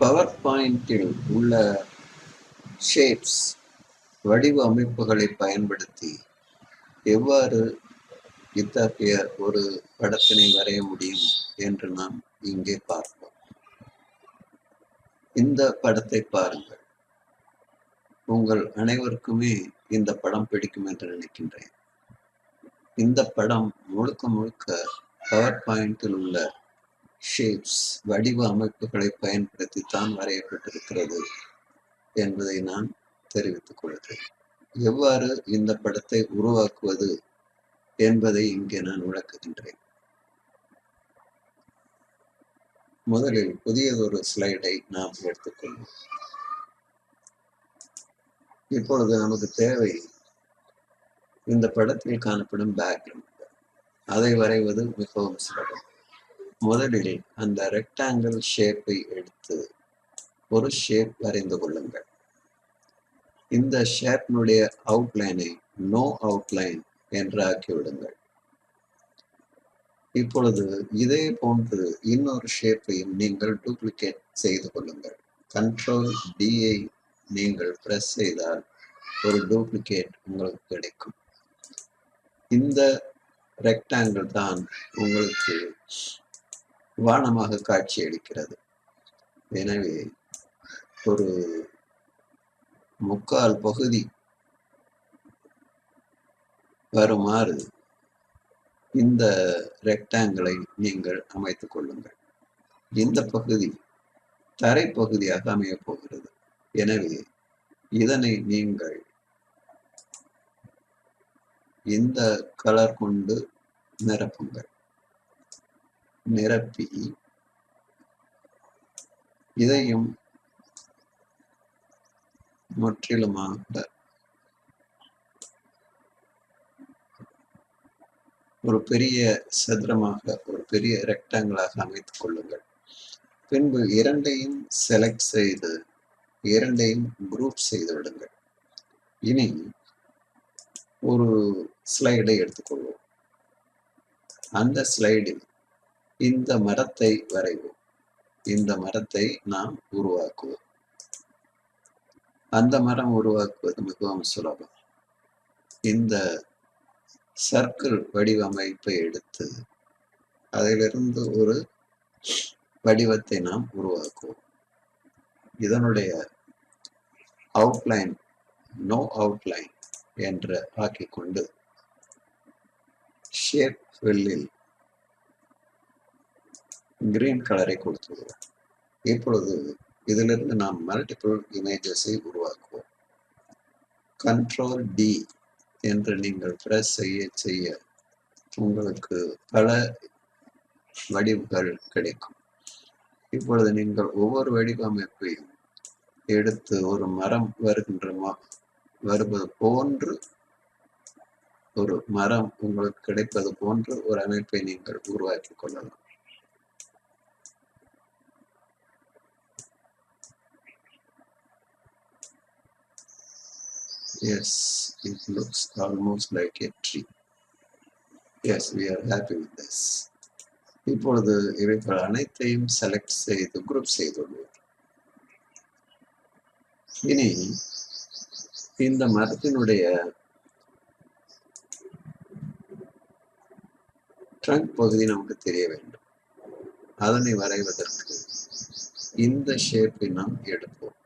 Power பாயிண்டில் உள்ள shapes வடிவ அமைப்புகளை பயன்படுத்தி எவ்வாறு இத்தகைய ஒரு படத்தினை வரைய முடியும் என்று நாம் இங்கே பார்ப்போம். இந்த படத்தை பாருங்கள். உங்கள் அனைவருக்குமே இந்த படம் பிடிக்கும் என்று நினைக்கின்றேன். இந்த படம் முழுக்க முழுக்க பவர் பாயிண்டில் உள்ள ஷேப்ஸ் வடிவ அமைப்புகளை பயன்படுத்தி தான் வரையப்பட்டிருக்கிறது என்பதை நான் தெரிவித்துக் கொள்கிறேன். எவ்வாறு இந்த படத்தை உருவாக்குவது என்பதை இங்கே நான் விளக்குகின்றேன். முதலில் புதியதொரு ஸ்லைடை நாம் எடுத்துக்கொள்வோம். இப்பொழுது நமக்கு தேவை இந்த படத்தில் காணப்படும் பேக்ரவுண்ட் அதை வரைவது மிகவும் சுலபம் முதலில் அந்த ரெக்டாங்கிள் ஷேப்பை எடுத்து ஒரு ஷேப் வரைந்து கொள்ளுங்கள். இந்த ஷேப்பினுடைய அவுட்லைனை நோ அவுட்லைன் என்று ஆக்கிவிடுங்கள் இப்பொழுது இதே போன்று இன்னொரு ஷேப்பையும் நீங்கள் டூப்ளிகேட் செய்து கொள்ளுங்கள். கண்ட்ரோல் டியை நீங்கள் பிரஸ் செய்தால் ஒரு டூப்ளிகேட் உங்களுக்கு கிடைக்கும். இந்த ரெக்டாங்கிள் தான் உங்களுக்கு வானமாக காட்சி அளிக்கிறது எனவே ஒரு முக்கால் பகுதி வருமாறு இந்த ரெக்டாங்கிளை நீங்கள் அமைத்துக் கொள்ளுங்கள். இந்த பகுதி தரைப்பகுதியாக அமையப் போகிறது. எனவே இதனை நீங்கள் இந்த கலர் கொண்டு நிரப்புங்கள். நிரப்பி இதையும் முற்றிலுமாக ஒரு பெரிய சதுரமாக ஒரு பெரிய ரெக்டாங்கிளாக அமைத்துக் கொள்ளுங்கள். பின்பு இரண்டையும் செலக்ட் செய்து இரண்டையும் குரூப் செய்து விடுங்கள். இனி ஒரு ஸ்லைடை எடுத்துக்கொள்வோம். அந்த ஸ்லைடில் இந்த மரத்தை வரைவோம். இந்த மரத்தை நாம் உருவாக்குவோம். அந்த மரம் உருவாக்குவது மிகவும் சுலபம். இந்த சர்க்கிள் வடிவமைப்பை எடுத்து அதிலிருந்து ஒரு வடிவத்தை நாம் உருவாக்குவோம். இதனுடைய அவுட்லைன் நோ அவுட்லைன் என்று ஆக்கிக்கொண்டு ஷேப் வெல்லில் கிரீன் கலரை கொடுத்துள்ளோம் இப்பொழுது இதிலிருந்து நாம் மல்டிபிள் இமேஜஸை உருவாக்குவோம். கண்ட்ரோல் டி என்று நீங்கள் பிரஸ் செய்ய செய்ய உங்களுக்கு பல வடிவுகள் கிடைக்கும். இப்பொழுது நீங்கள் ஒவ்வொரு வடிவமைப்பையும் எடுத்து ஒரு மரம் வருகின்ற வருவது போன்று ஒரு மரம் உங்களுக்கு கிடைப்பது போன்று ஒரு அமைப்பை நீங்கள் உருவாக்கி கொள்ளலாம். Yes, it looks almost like a tree. Yes, we are happy with this. இப்பொழுது இவைகள் அனைத்தையும் செலக்ட் செய்து குரூப் செய்துள்ளோம் இனி இந்த மரத்தினுடைய ட்ரங்க் பகுதி நமக்கு தெரிய வேண்டும் அதனை வரைவதற்கு இந்த ஷேப்பை நாம் எடுப்போம்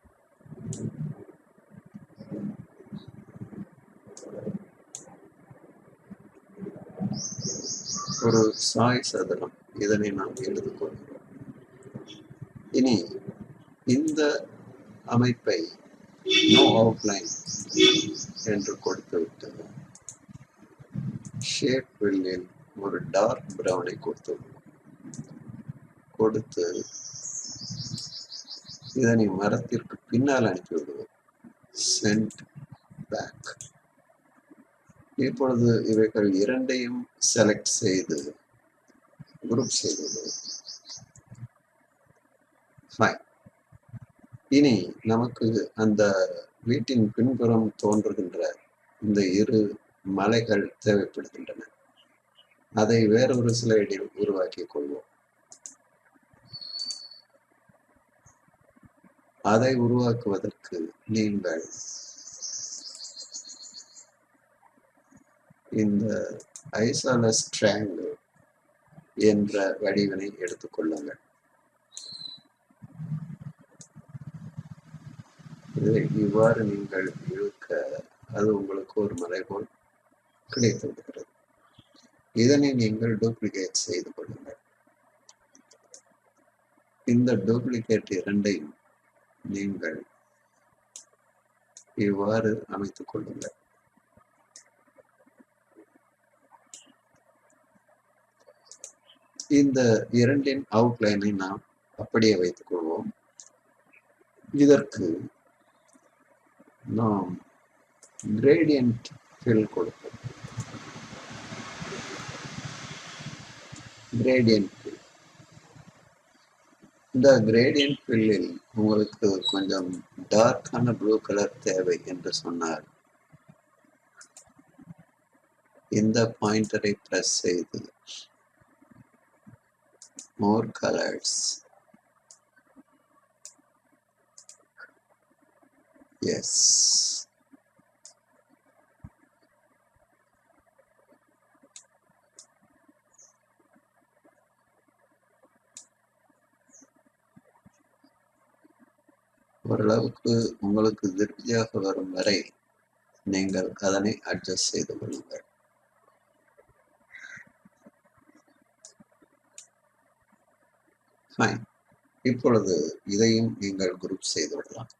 ஒரு சாய் சதுரம் இதனை நாம் எடுத்துக்கொள்கிறோம் இனி இந்த அமைப்பை நோ அவுட்லைன் என்று கொடுத்து விட்டது. ஷேப் வில்லில் ஒரு டார்க் பிரவுனை கொடுத்து கொடுத்து இதனை மரத்திற்கு பின்னால் அனுப்பி விடுவோம். சென்ட் பேக் இப்பொழுது இவைகள் இரண்டையும் செலக்ட் செய்து குரூப் செய்தது. ஃபைன் இனி நமக்கு அந்த வீட்டின் பின்புறம் தோன்றுகின்ற இந்த இரு மலைகள் தேவைப்படுகின்றன. அதை வேறொரு ஸ்லைடில் உருவாக்கிக் கொள்வோம். அதை உருவாக்குவதற்கு நீங்கள் இந்த ஐசாலஸ் ட்ரையாங்கிள் என்ற வடிவினை எடுத்துக்கொள்ளுங்கள் இதை இவ்வாறு நீங்கள் இழுக்க அது உங்களுக்கு ஒரு மலைபோல் கிடைத்து விடுகிறது. இதனை நீங்கள் டூப்ளிகேட் செய்து கொள்ளுங்கள். இந்த டூப்ளிகேட் இரண்டையும் நீங்கள் இவ்வாறு அமைத்துக் கொள்ளுங்கள். இந்த இரண்டின் அவுட்லைனை நாம் அப்படியே வைத்துக் கொள்வோம் இதற்கு நாம் கிரேடியன்ட் ஃபில் கொடுப்போம். கிரேடியன்ட் ஃபில் இந்த கிரேடியன்ட் ஃபில்லில் உங்களுக்கு கொஞ்சம் டார்க்கான ப்ளூ கலர் தேவை என்று சொன்னார். இந்த பாயிண்டரை ப்ரெஸ் செய்து more colors. Yes. ஓரளவுக்கு உங்களுக்கு திருப்தியாக வரும் வரை நீங்கள் அதனை அட்ஜஸ்ட் செய்து கொள்ளுங்கள். ஃபைன் இப்பொழுது இதையும் நீங்கள் குரூப் செய்து விடலாம்.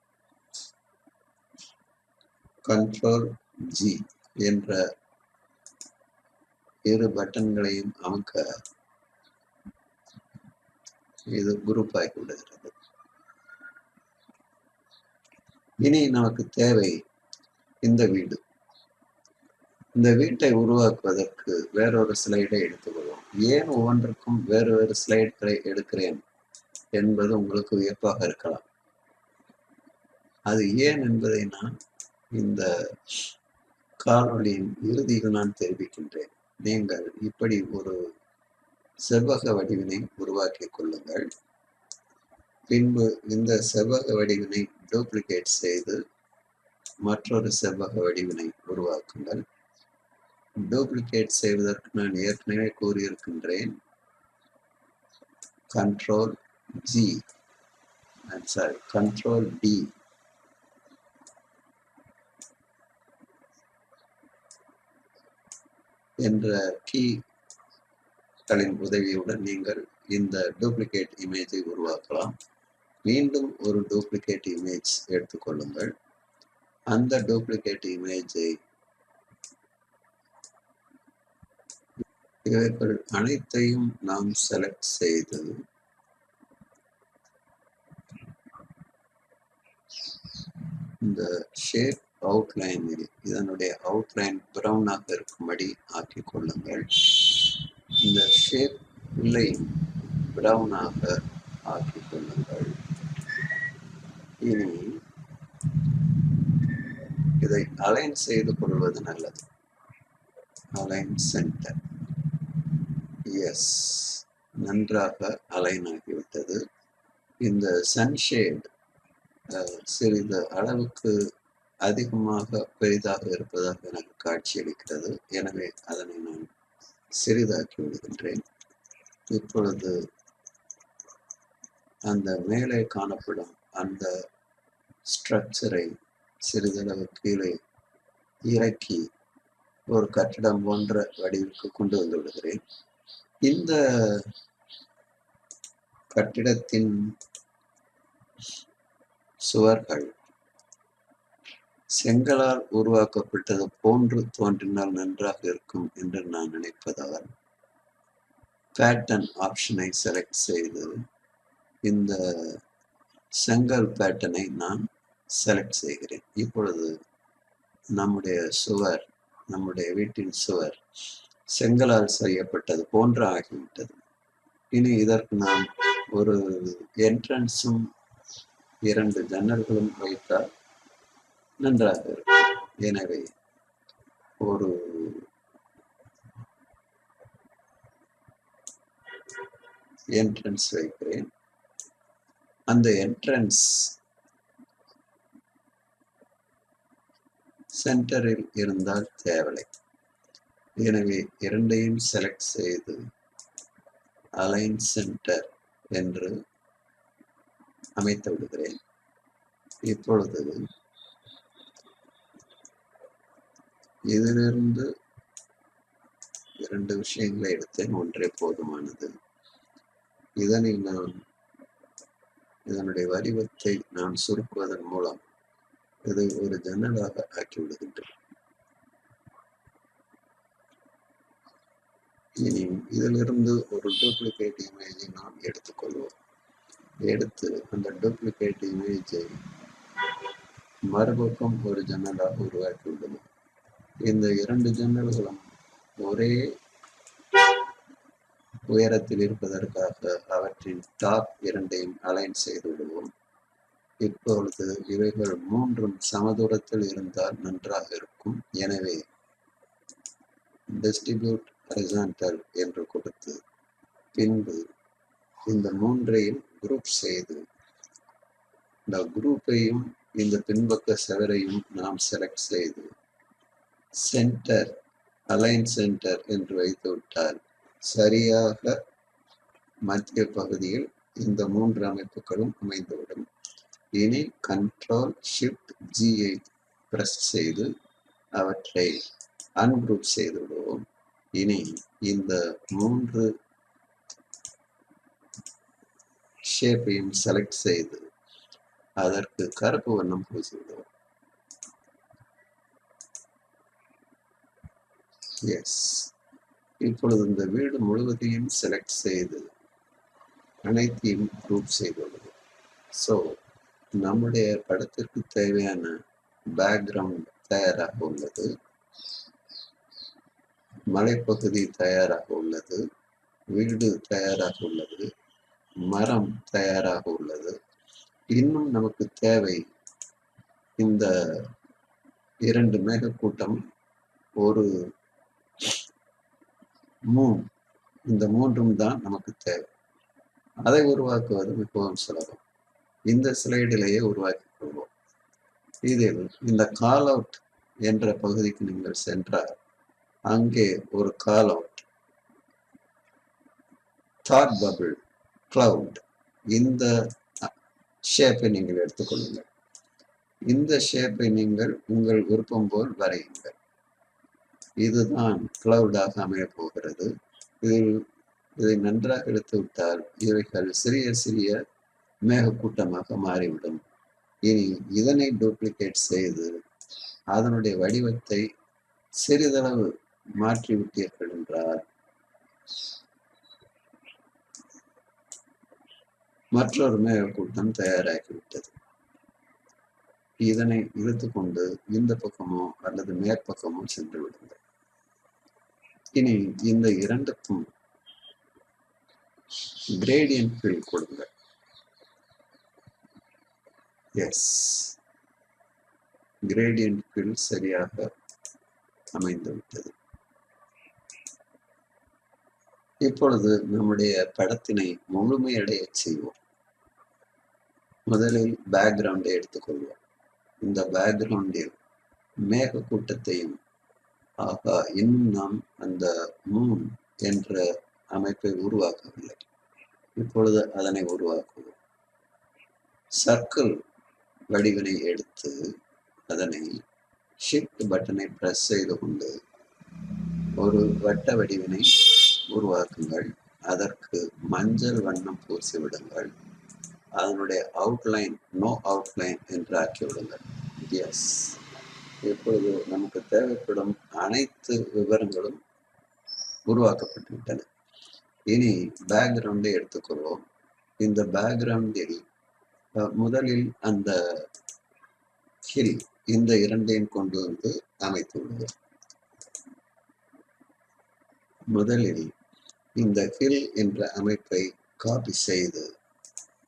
கண்ட்ரோல் ஜி என்ற இரு பட்டன்களையும் அமுக்க இது குரூப் ஆகி விடுகிறது. இனி நமக்கு தேவை இந்த வீடு. இந்த வீட்டை உருவாக்குவதற்கு வேறொரு ஸ்லைடை எடுத்துக்கொள்வோம் ஏன் ஒவ்வொன்றுக்கும் வேறு வேறு ஸ்லைட்களை எடுக்கிறேன் என்பது உங்களுக்கு வியப்பாக இருக்கலாம். அது ஏன் என்பதை நான் இந்த காணொளியின் இறுதியில் நான் தெரிவிக்கின்றேன். நீங்கள் இப்படி ஒரு செவ்வக வடிவினை உருவாக்கி கொள்ளுங்கள். பின்பு இந்த செவ்வக வடிவினை டூப்ளிகேட் செய்து மற்றொரு செவ்வக வடிவினை உருவாக்குங்கள். டூப்ளிகேட் செய்வதற்கு நான் ஏற்கனவே கூறியிருக்கின்றேன். Control G sorry control D என்ற கீகளின் உதவியுடன் நீங்கள் இந்த டூப்ளிகேட் இமேஜை உருவாக்கலாம். மீண்டும் ஒரு டூப்ளிகேட் இமேஜ் எடுத்துக்கொள்ளுங்கள் அந்த டூப்ளிகேட் இமேஜை இவைகள் அனைத்தையும் நாம் செலக்ட் செய்து இந்த ஷேப் அவுட்லைனில் இதனுடைய அவுட்லைன் பிரவுனாக இருக்கும்படி ஆக்கிக் கொள்ளுங்கள். இந்த ஷேப் உள்ளையும் பிரவுனாக ஆக்கிக் கொள்ளுங்கள். இனி இதை அலைன் செய்து கொள்வது நல்லது. அலைன் சென்டர் எஸ் நன்றாக அலைன் ஆகிவிட்டது இந்த சன்ஷேட் சிறிது அளவுக்கு அதிகமாக பெரிதாக இருப்பதாக எனக்கு காட்சியளிக்கிறது. எனவே அதனை நான் சிறிதாக்கி விடுகின்றேன். இப்பொழுது அந்த மேலே காணப்படும் அந்த ஸ்ட்ரக்சரை சிறிதளவு கீழே இறக்கி ஒரு கட்டிடம் போன்ற வடிவுக்கு கொண்டு வந்து விடுகிறேன். இந்த கட்டிடத்தின் சுவர்கள் செங்கலால் உருவாக்கப்பட்டது போன்று தோன்றினால் நன்றாக இருக்கும் என்று நான் நினைப்பதால் பேட்டர்ன் ஆப்ஷனை செலக்ட் செய்து இந்த செங்கல் பேட்டர்னை நான் செலக்ட் செய்கிறேன். இப்பொழுது நம்முடைய சுவர் நம்முடைய வீட்டின் சுவர் செங்கலால் செய்யப்பட்டது போன்ற ஆகிவிட்டது. இனி இதற்கு நாம் ஒரு என்ட்ரன்ஸும் இரண்டு ஜன்னல்களும் வைத்தால் நன்றாக இருக்கும். எனவே ஒரு என்ட்ரன்ஸ் வைக்கிறேன். அந்த என்ட்ரன்ஸ் சென்டரில் இருந்தால் தேவலை. எனவே இரண்டையும் செலக்ட் செய்து அலைன் சென்டர் என்று அமைத்து விடுகிறேன். இப்பொழுது இதிலிருந்து இரண்டு விஷயங்களை எடுத்தேன். ஒன்றே போதுமானது. இதனை நான் இதனுடைய வடிவத்தை நான் சுருக்குவதன் மூலம் இதை ஒரு ஜன்னலாக ஆக்கி இனி இதிலிருந்து ஒரு டூப்ளிகேட் இமேஜை நாம் எடுத்துக்கொள்வோம். எடுத்து அந்த டூப்ளிகேட் இமேஜை மறுபக்கம் ஒரு ஜன்னலாக உருவாக்கி விடுவோம் இந்த இரண்டு ஜன்னல்களும் ஒரே உயரத்தில் இருப்பதற்காக அவற்றின் டாப் இரண்டையும் அலைன் செய்து விடுவோம். இப்பொழுது இவைகள் மூன்றும் சமதூரத்தில் இருந்தால் நன்றாக இருக்கும். எனவே டிஸ்ட்ரிபியூட் ஹரிசான்டல் என்று கொடுத்து பின்பு இந்த மூன்றையும் குரூப் செய்து இந்த குரூப்பையும் இந்த பின்பக்க செவரையும் நாம் செலக்ட் செய்து சென்டர் அலைன் சென்டர் என்று வைத்து விட்டால் சரியாக மத்திய பகுதியில் இந்த மூன்று அமைப்புகளும் அமைந்துவிடும். இனி கண்ட்ரோல் ஷிஃப்ட் ஜியை பிரஸ் செய்து அவற்றை அன்குரூப் செய்து விடுவோம் இனி இந்த மூன்று ஷேப்பையும் செலக்ட் செய்து அதற்கு கருப்பு வண்ணம் பூசிவிடுவோம் எஸ் இப்பொழுது இந்த வீடு முழுவதையும் செலக்ட் செய்து அனைத்தையும் குரூப் செய்துள்ளது. ஸோ நம்முடைய படத்திற்கு தேவையான பேக்ரவுண்ட் தயாராக உள்ளது. மலைப்பகுதி தயாராக உள்ளது வீடு தயாராக உள்ளது மரம் தயாராக உள்ளது. இன்னும் நமக்கு தேவை இந்த இரண்டு மேகக்கூட்டம் ஒரு மூன் இந்த மூன்றும் தான் நமக்கு தேவை. அதை உருவாக்குவது மிகவும் சுலபம். இந்த ஸ்லைடிலேயே உருவாக்கிக் கொள்வோம். இதில் இந்த கால் அவுட் என்ற பகுதிக்கு நீங்கள் சென்றால் அங்கே ஒரு callout thought bubble cloud இந்த ஷேப்பை நீங்கள் எடுத்துக்கொள்ளுங்கள் இந்த ஷேப்பை நீங்கள் உங்கள் விருப்பம் போல் வரையுங்கள். இதுதான் கிளவுடாக அமையப் போகிறது. இதில் இதை நன்றாக எடுத்து விட்டால் இவைகள் சிறிய சிறிய மேகக்கூட்டமாக மாறிவிடும். இனி இதனை டூப்ளிகேட் செய்து அதனுடைய வடிவத்தை சிறிதளவு மாற்றிவிட்டீர்கள் என்றார். மற்றொரு மேகக்கூட்டம் தயாராகிவிட்டது. இதனை இழுத்து கொண்டு இந்த பக்கமோ அல்லது மேற்பக்கமோ சென்று விடுங்கள். இனி இந்த இரண்டுக்கும் கிரேடியன்ட் ஃபில் கொடுங்க எஸ் கிரேடியன்ட் ஃபில் சரியாக அமைந்து விட்டது இப்பொழுது நம்முடைய படத்தினை முழுமையடைய செய்வோம். முதலில் பேக்ரவுண்டை எடுத்துக்கொள்வோம். இந்த பேக்ரவுண்டில் மேக கூட்டத்தையும் ஆகா இன்னும் நாம் அந்த மூன் என்ற அமைப்பை உருவாக்கவில்லை. இப்பொழுது அதனை உருவாக்குவோம். சர்க்கிள் வடிவினை எடுத்து அதனை ஷிஃப்ட் பட்டனை பிரஸ் செய்து கொண்டு ஒரு வட்ட வடிவினை உருவாக்குங்கள். அதற்கு மஞ்சள் வண்ணம் பூசி விடுங்கள் அதனுடைய அவுட்லைன் நோ அவுட்லைன் என்று ஆக்கி விடுங்கள் எஸ் இப்பொழுது நமக்கு தேவைப்படும் அனைத்து விவரங்களும் உருவாக்கப்பட்டு விட்டன இனி பேக்ரவுண்டை எடுத்துக்கொள்வோம். இந்த பேக்ரவுண்டில் முதலில் அந்த ஹில் இந்த இரண்டையும் கொண்டு வந்து அமைத்துள்ளது. முதலில் இந்த ஹில் என்ற அமைப்பை காப்பி செய்து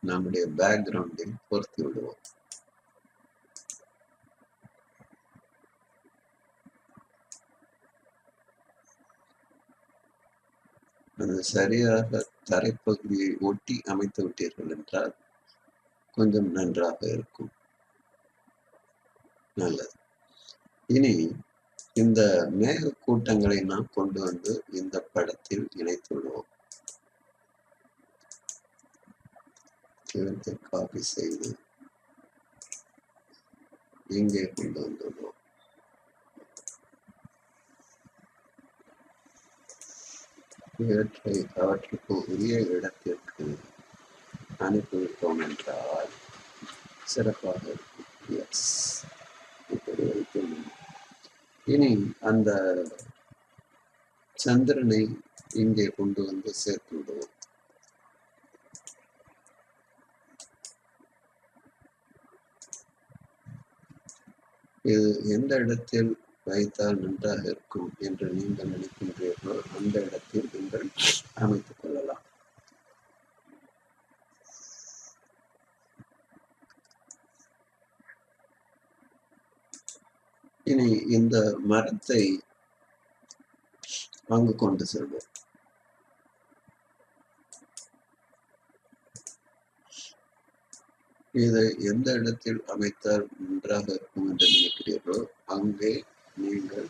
நம்முடைய பேக்ரவுண்டில் பொருத்தி விடுவோம். அது சரியாக தரைப்பகுதியை ஒட்டி அமைத்து விட்டீர்கள் என்றால் கொஞ்சம் நன்றாக இருக்கும். நல்லது. இனி இந்த மேக கூட்டங்களை நாம் கொண்டு வந்து இந்த படத்தில் இணைத்துள்ளோம். இவற்றை காப்பி செய்து இங்கே கொண்டு வந்துள்ளோம். இவற்றை அவற்றுக்கு உரிய இடத்திற்கு அனுப்பிவிட்டோம் என்றால் சிறப்பாக இருக்கும். எஸ் இப்படி வைத்து இனி அந்த சந்திரனை இங்கே கொண்டு வந்து சேர்த்து விடுவோம் இது எந்த இடத்தில் வைத்தால் நன்றாக இருக்கும் என்று நீங்கள் நினைக்கின்றீர்களோ அந்த இடத்தில் நீங்கள் அமைத்துக் இனி இந்த மரத்தை அங்கு கொண்டு செல்வோம் இதை எந்த இடத்தில் அமைத்தால் நன்றாக இருக்கும் என்று நினைக்கிறீர்களோ அங்கே நீங்கள்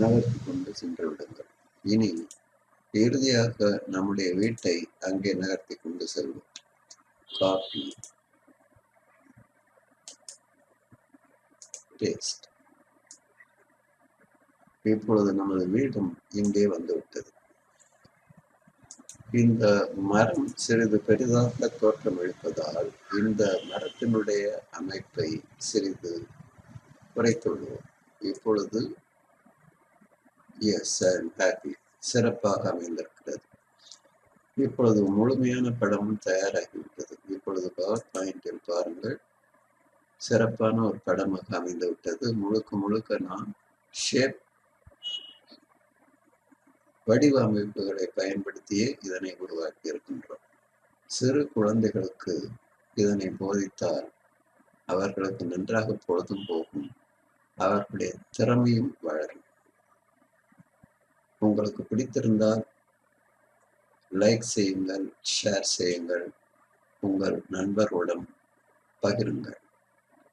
நகர்த்தி கொண்டு சென்று விடுங்கள். இனி இறுதியாக நம்முடைய வீட்டை அங்கே நகர்த்தி கொண்டு செல்வோம். காப்பி பேஸ்ட் இப்பொழுது நமது வீடும் இங்கே வந்துவிட்டது. இந்த மரம் சிறிது பெரிதாக தோற்றம் எடுப்பதால் இந்த மரத்தினுடைய அமைப்பை சிறிது குறைத்துள்ளோம். இப்பொழுது எஸ் ஹாப்பி சிறப்பாக அமைந்திருக்கிறது. இப்பொழுது முழுமையான படமும் தயாராகிவிட்டது இப்பொழுது பவர் பாயிண்டில் பாருங்கள். சிறப்பான ஒரு படமாக அமைந்து விட்டது. முழுக்க முழுக்க நான் ஷேப் வடிவமைப்புகளை பயன்படுத்தியே இதனை உருவாக்கி இருக்கின்றோம். சிறு குழந்தைகளுக்கு இதனை போதித்தால் அவர்களுக்கு நன்றாக பொழுதும் போகும். அவர்களுடைய திறமையும் வளரும். உங்களுக்கு பிடித்திருந்தால் லைக் செய்யுங்கள் ஷேர் செய்யுங்கள். உங்கள் நண்பர்களுடன் பகிருங்கள்.